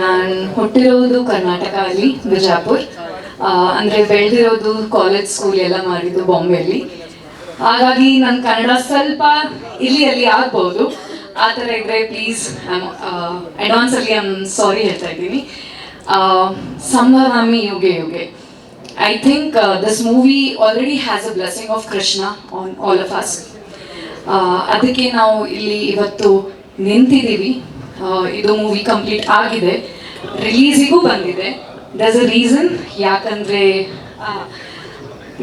ನಾನು ಹುಟ್ಟಿರೋದು ಕರ್ನಾಟಕ ಅಲ್ಲಿ, ಬಿಜಾಪುರ್. ಅಂದ್ರೆ ಬೆಳೆದಿರೋದು ಕಾಲೇಜ್ ಸ್ಕೂಲ್ ಎಲ್ಲ ಮಾಡಿದ್ದು ಬಾಂಬೆಯಲ್ಲಿ. ಹಾಗಾಗಿ ನನ್ನ ಕನ್ನಡ ಸ್ವಲ್ಪ ಇಲ್ಲಿ ಅಲ್ಲಿ ಆಗ್ಬೋದು. ಆ ಥರ ಇದ್ರೆ ಪ್ಲೀಸ್ ಅಡ್ವಾನ್ಸ್ ಅಲ್ಲಿ ಐಮ್ ಸಾರಿ ಹೇಳ್ತಾ ಇದ್ದೀನಿ. ಸಂಭವಾಮಿ ಯುಗೆ ಯುಗೆ I think this movie already has a blessing of Krishna on all of us ಅದಕ್ಕೆ ನಾವು ಇಲ್ಲಿ ಇವತ್ತು ನಿಂತಿದ್ದೀವಿ. ಇದು ಮೂವಿ ಕಂಪ್ಲೀಟ್ ಆಗಿದೆ. ರಿಲೀಸಿಗೂ ಬಂದಿದೆ. ದಸ್ ಅ ರೀಸನ್ ಯಾಕಂದ್ರೆ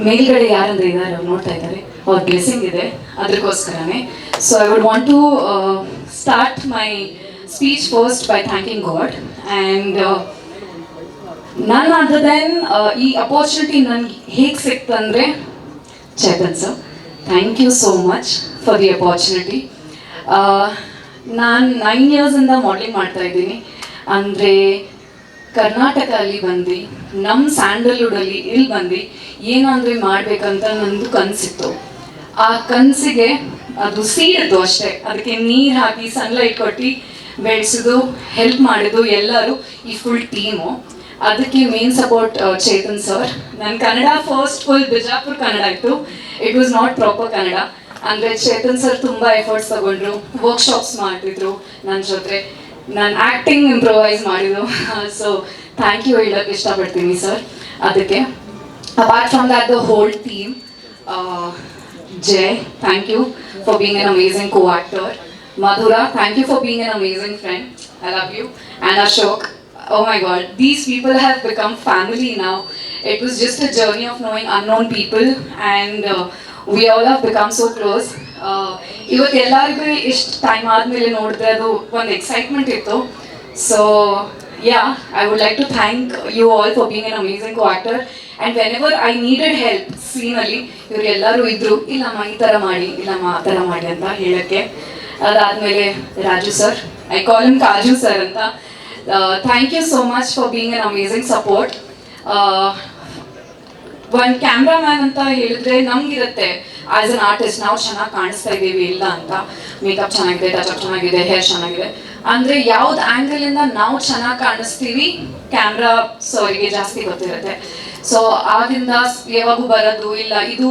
ಮೇಲ್ಗಡೆ ಯಾರಂದ್ರೆ ಇದ್ದಾರೆ ನೋಡ್ತಾ ಇದ್ದಾರೆ. ಅವ್ರ ಬ್ಲೆಸ್ಸಿಂಗ್ ಇದೆ ಅದಕ್ಕೋಸ್ಕರನೇ so I would want to start my speech first by thanking God and ನನ್ನ ಅದರ್ ದೆನ್ ಈ ಅಪರ್ಚುನಿಟಿ ನನ್ಗೆ ಹೇಗೆ ಸಿಕ್ತಂದ್ರೆ Chetan sir thank you so much for the opportunity ನಾನು ನೈನ್ ಇಯರ್ಸಿಂದ ಮಾಡಲಿಂಗ್ ಮಾಡ್ತಾ ಇದ್ದೀನಿ. ಅಂದರೆ ಕರ್ನಾಟಕ ಅಲ್ಲಿ ಬಂದು ನಮ್ಮ ಸ್ಯಾಂಡಲ್ವುಡಲ್ಲಿ ಇಲ್ಲಿ ಬಂದು ಏನಾದರೂ ಮಾಡಬೇಕಂತ ನಂದು ಕನಸಿತ್ತು. ಆ ಕನಸಿಗೆ ಅದು ಸೀಡಿತ್ತು ಅಷ್ಟೇ. ಅದಕ್ಕೆ ನೀರು ಹಾಕಿ ಸನ್ಲೈಟ್ ಕೊಟ್ಟು ಬೆಳೆಸಿದು ಹೆಲ್ಪ್ ಮಾಡಿದ್ದು ಎಲ್ಲರೂ ಈ ಫುಲ್ ಟೀಮು ಅದಕ್ಕೆ ಮೇನ್ ಸಪೋರ್ಟ್ ಚೇತನ್ ಸರ್ ನನ್ನ ಕನ್ನಡ ಫಸ್ಟ್ ಫುಲ್ ಬಿಜಾಪುರ್ ಕನ್ನಡ ಇತ್ತು. It was not proper Kannada. ಅಂದರೆ ಚೇತನ್ ಸರ್ ತುಂಬ ಎಫರ್ಟ್ಸ್ ತಗೊಂಡ್ರು ವರ್ಕ್ಶಾಪ್ಸ್ ಮಾಡ್ತಿದ್ರು ನನ್ನ ಜೊತೆ ನಾನು ಆ್ಯಕ್ಟಿಂಗ್ ಇಂಪ್ರೊವೈಸ್ ಮಾಡಿದ್ದು ಸೊ ಥ್ಯಾಂಕ್ ಯು ಹೇಳೋಕ್ಕೆ ಇಷ್ಟಪಡ್ತೀನಿ ಸರ್ ಅದಕ್ಕೆ apart from that the whole team Jay, thank you for being an amazing co-actor. Madhura, thank you for being an amazing friend. I love you. And Ashok, oh my god, these people have become family now. It was just a journey of knowing unknown people and uh, we all have become so close ಇವತ್ತು ಎಲ್ಲರಿಗೂ ಇಷ್ಟು time ಆದಮೇಲೆ ನೋಡಿದ್ರೆ ಅದು ಒಂದು excitement ಇತ್ತು. So yeah I would like to thank you all for being an amazing co actor and whenever I needed help ಸೀನಲ್ಲಿ ಇವ್ರು ಎಲ್ಲರೂ ಇದ್ರು ಇಲ್ಲಮ್ಮ ಈ ಥರ ಮಾಡಿ ಇಲ್ಲಮ್ಮ ಆ ಥರ ಮಾಡಿ ಅಂತ ಹೇಳೋಕ್ಕೆ. ಅದಾದಮೇಲೆ Raju sir I call him Kaju sir ಅಂತ. Thank you so much for being an amazing support ಒಂದು ಕ್ಯಾಮ್ರಾಮ್ಯಾನ್ ಅಂತ ಹೇಳಿದ್ರೆ ನಮ್ಗಿರುತ್ತೆ. ಆಸ್ ಅನ್ ಆರ್ಟಿಸ್ಟ್ ನಾವು ಚೆನ್ನಾಗಿ ಕಾಣಿಸ್ತಾ ಇದೀವಿ ಇಲ್ಲ ಅಂತ. ಮೇಕಪ್ ಚೆನ್ನಾಗಿದೆ ಟಚಪ್ ಚೆನ್ನಾಗಿದೆ ಹೇರ್ ಚೆನ್ನಾಗಿದೆ. ಅಂದ್ರೆ ಯಾವ್ದು ಆಂಗಲ್ ಇಂದ ನಾವು ಚೆನ್ನಾಗಿ ಕಾಣಿಸ್ತೀವಿ ಕ್ಯಾಮ್ರಾ ಅವರಿಗೆ ಜಾಸ್ತಿ ಗೊತ್ತಿರುತ್ತೆ. ಸೊ ಆಗಿಂದ ಯಾವಾಗೂ ಬರೋದು ಇಲ್ಲ, ಇದು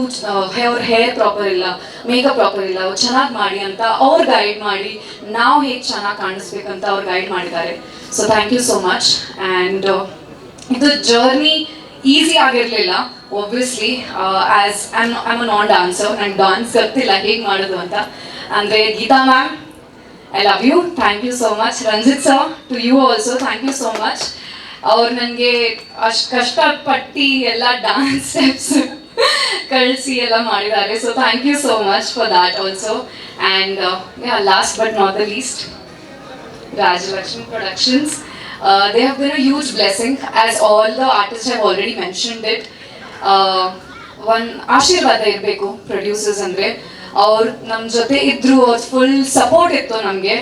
ಅವ್ರ ಹೇರ್ ಪ್ರಾಪರ್ ಇಲ್ಲ ಮೇಕಪ್ ಪ್ರಾಪರ್ ಇಲ್ಲ ಚೆನ್ನಾಗಿ ಮಾಡಿ ಅಂತ ಅವ್ರು ಗೈಡ್ ಮಾಡಿ ನಾವು ಹೇಗೆ ಚೆನ್ನಾಗಿ ಕಾಣಿಸ್ಬೇಕಂತ ಅವ್ರು ಗೈಡ್ ಮಾಡಿದ್ದಾರೆ. So thank you so much and ಇದು ಜರ್ನಿ ಈಸಿ ಆಗಿರಲಿಲ್ಲ obviously as I'm I'm non dancer ನಂಗೆ ಡಾನ್ಸ್ ಗೊತ್ತಿಲ್ಲ ಹೇಗೆ ಮಾಡೋದು ಅಂತ. ಅಂದರೆ, Geetha ma'am I love you thank you so much Ranjith sir to you also thank you so much ಅವ್ರು ನನಗೆ ಅಷ್ಟು ಕಷ್ಟಪಟ್ಟು ಎಲ್ಲ ಡಾನ್ಸ್ ಸ್ಟೆಪ್ಸ್ ಕಳಿಸಿ ಎಲ್ಲ ಮಾಡಿದ್ದಾರೆ. So thank you so much for that also and last but not the least Rajalakshmi Productions. Uh, they have been a huge blessing, as all the artists have already mentioned it. Uh, one ಆಶೀರ್ವಾದ ಇರಬೇಕು producers ಅಂದರೆ ಅವ್ರು ನಮ್ಮ ಜೊತೆ ಇದ್ರು ಅವ್ರ full support ಇತ್ತು ನಮಗೆ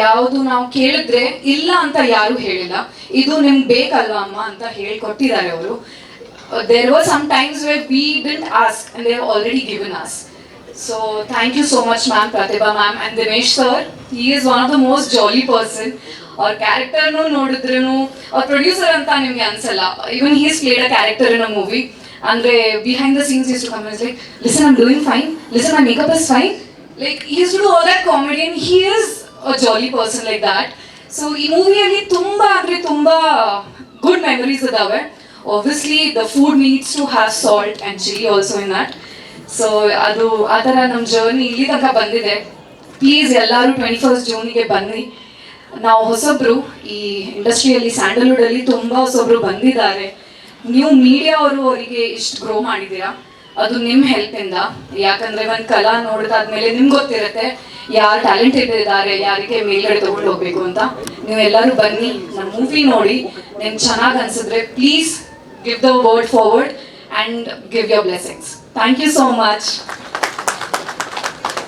ಯಾವುದು ನಾವು ಕೇಳಿದ್ರೆ ಇಲ್ಲ ಅಂತ ಯಾರು ಹೇಳಿಲ್ಲ ಇದು ನಿಮ್ಗೆ ಬೇಕಲ್ವಾ ಅಮ್ಮ ಅಂತ ಹೇಳ್ಕೊಟ್ಟಿದ್ದಾರೆ ಅವರು there was some times we we didn't ask and they already given us So thank you so much, ma'am, Pratibha ma'am, and Dinesh sir. He is one of the most jolly person. ಅವ್ರ ಕ್ಯಾರೆಕ್ಟರ್ನು ನೋಡಿದ್ರೂ ಅವ್ರ producer ಅಂತ ನಿಮ್ಗೆ ಅನ್ಸಲ್ಲ. Even he's played a character in a movie ಅಂದ್ರೆ behind the scenes is to come like listen I'm doing fine listen my makeup is fine like is to do all that comedy and he is a jolly person like that so ಈ ಮೂವಿಯಲ್ಲಿ ತುಂಬಾ ಅಂದ್ರೆ ತುಂಬಾ good memories ಇದಾವೆ. Obviously the food needs to have salt and chilli also in that so ಅದು, ಆ ಥರ ನಮ್ಮ ಜರ್ನಿ ಇಲ್ಲಿ ತನಕ ಬಂದಿದೆ. ಪ್ಲೀಸ್ ಎಲ್ಲರೂ ಟ್ವೆಂಟಿ ಫಸ್ಟ್ ಜೂನಿಗೆ ಬನ್ನಿ. ನಾವು ಹೊಸಬ್ರು ಈ ಇಂಡಸ್ಟ್ರಿಯಲ್ಲಿ ಸ್ಯಾಂಡಲ್ವುಡ್ ಅಲ್ಲಿ ತುಂಬಾ ಹೊಸಬ್ರು ಬಂದಿದ್ದಾರೆ ನೀವು ಮೀಡಿಯಾ ಅವರು ಅವರಿಗೆ ಇಷ್ಟು ಗ್ರೋ ಮಾಡಿದ್ದೀರಾ ಅದು ನಿಮ್ಮ ಇಂದ ಯಾಕಂದ್ರೆ ಒಂದು ಕಲಾ ನೋಡಿದಾದ್ಮೇಲೆ ನಿಮ್ಗೆ ಗೊತ್ತಿರುತ್ತೆ, ಯಾರು ಟ್ಯಾಲೆಂಟೆಡ್ ಇದ್ದಾರೆ ಯಾರಿಗೆ ಮೇಲ್ಗಡೆ ತಗೊಂಡು ಹೋಗ್ಬೇಕು ಅಂತ ನೀವೆಲ್ಲರೂ ಬನ್ನಿ ನಮ್ಮ ಮೂವಿ ನೋಡಿ, ನಿಮ್ಗೆ ಚೆನ್ನಾಗಿ ಅನ್ಸಿದ್ರೆ please give the word forward and give your blessings. Thank you so much.